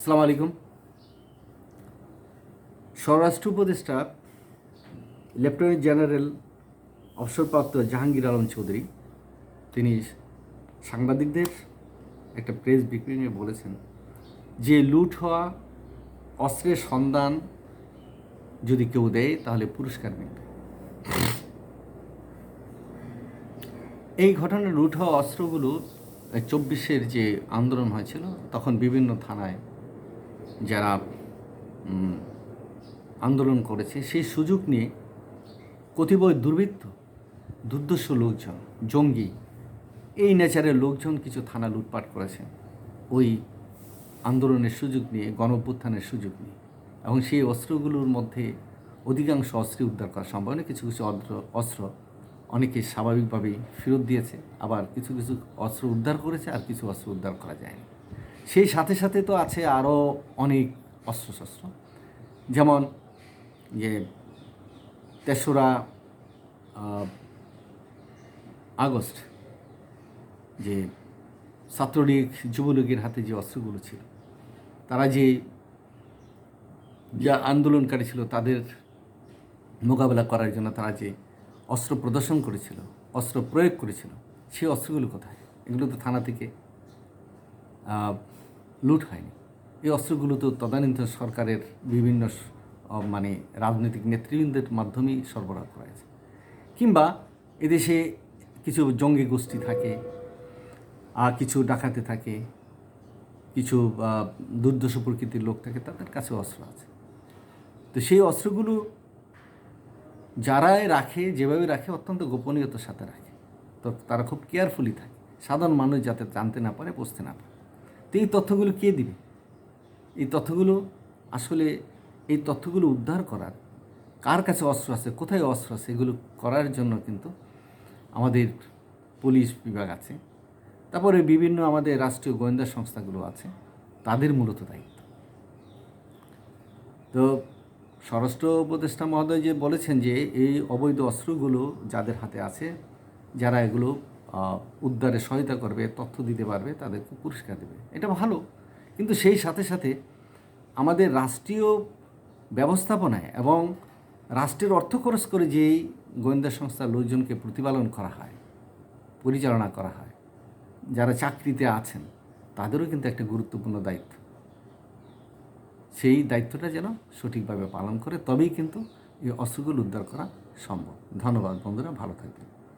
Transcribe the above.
আসসালামু আলাইকুম। স্বরাষ্ট্র উপদেষ্টা, লেফটেন্যান্ট জেনারেল অবসরপ্রাপ্ত জাহাঙ্গীর আলম চৌধুরী, তিনি সাংবাদিকদের একটা প্রেস ব্রিফিংয়ে বলেছেন যে, লুট হওয়া, অস্ত্রের সন্ধান যদি কেউ দেয়, তাহলে পুরস্কার মিলবে। এই ঘটনায় লুট হওয়া অস্ত্রগুলো চব্বিশের যে আন্দোলন হয়েছিল, তখন বিভিন্ন থানায় যারা আন্দোলন করেছে, সেই সুযোগ নিয়ে কতিপয় দুর্বৃত্ত, দুর্দর্শ লোকজন, জঙ্গি, এই নেচারের লোকজন কিছু থানা লুটপাট করেছে। ওই আন্দোলনের সুযোগ নিয়ে গণ অভ্যুত্থানের সুযোগ নিয়ে। এবং সেই অস্ত্রগুলোর মধ্যে অধিকাংশ অস্ত্র উদ্ধার করা সম্ভব নয়। কিছু কিছু অস্ত্র অস্ত্র অনেকে স্বাভাবিকভাবেই ফেরত দিয়েছে। আবার কিছু কিছু অস্ত্র উদ্ধার করেছে আর কিছু অস্ত্র উদ্ধার করা যায়নি। সেই সাথে সাথে তো আছে আরও অনেক অস্ত্রশস্ত্র। যেমন যে তেসরা আগস্ট যে ছাত্রলীগ, যুবলীগের হাতে যে অস্ত্রগুলো ছিল, তারা যে যা আন্দোলনকারী ছিল তাদের মোকাবেলা করার জন্য তারা যে অস্ত্র প্রদর্শন করেছিল, অস্ত্র প্রয়োগ করেছিল সেই অস্ত্রগুলো কোথায়? এগুলো তো থানা থেকে লুট হয়নি। এই অস্ত্রগুলো তো তদানীন্তন সরকারের বিভিন্ন মানে রাজনৈতিক নেতৃবৃন্দের মাধ্যমেই সরবরাহ করা হয়েছে। কিংবা এদেশে কিছু জঙ্গি গোষ্ঠী থাকে আর কিছু ডাকাতে থাকে, কিছু দুর্দশ প্রকৃতির লোক থাকে, তাদের কাছে অস্ত্র আছে। তো সেই অস্ত্রগুলো যারাই রাখে, যেভাবে রাখে, অত্যন্ত গোপনীয়তার সাথে রাখে। তো তারা খুব কেয়ারফুলি থাকে। সাধারণ মানুষ যাতে জানতে না পারে, বুঝতে না পারে। তো এই তথ্যগুলো কে দিবে? এই তথ্যগুলো আসলে এই তথ্যগুলো উদ্ধার করার কার কাছে অস্ত্র আছে, কোথায় অস্ত্র আছে, এগুলো করার জন্য কিন্তু আমাদের পুলিশ বিভাগ আছে। তারপরে বিভিন্ন আমাদের রাষ্ট্রীয় গোয়েন্দা সংস্থাগুলো আছে, তাদের মূলত দায়িত্ব। তো স্বরাষ্ট্র উপদেষ্টা মহোদয় যে বলেছেন যে এই অবৈধ অস্ত্রগুলো যাদের হাতে আছে, যারা এগুলো উদ্ধারে সহায়তা করবে, তথ্য দিতে পারবে, তাদেরকে পুরস্কার দেবে। এটা ভালো। কিন্তু সেই সাথে সাথে আমাদের রাষ্ট্রীয় ব্যবস্থাপনায় এবং রাষ্ট্রের অর্থ খরচ করে যেই গোয়েন্দা সংস্থার লোকজনকে প্রতিপালন করা হয়, পরিচালনা করা হয়, যারা চাকরিতে আছেন, তাদেরও কিন্তু একটা গুরুত্বপূর্ণ দায়িত্ব। সেই দায়িত্বটা যেন সঠিকভাবে পালন করে, তবেই কিন্তু এই অস্ত্রগুলো উদ্ধার করা সম্ভব। ধন্যবাদ বন্ধুরা, ভালো থাকবেন।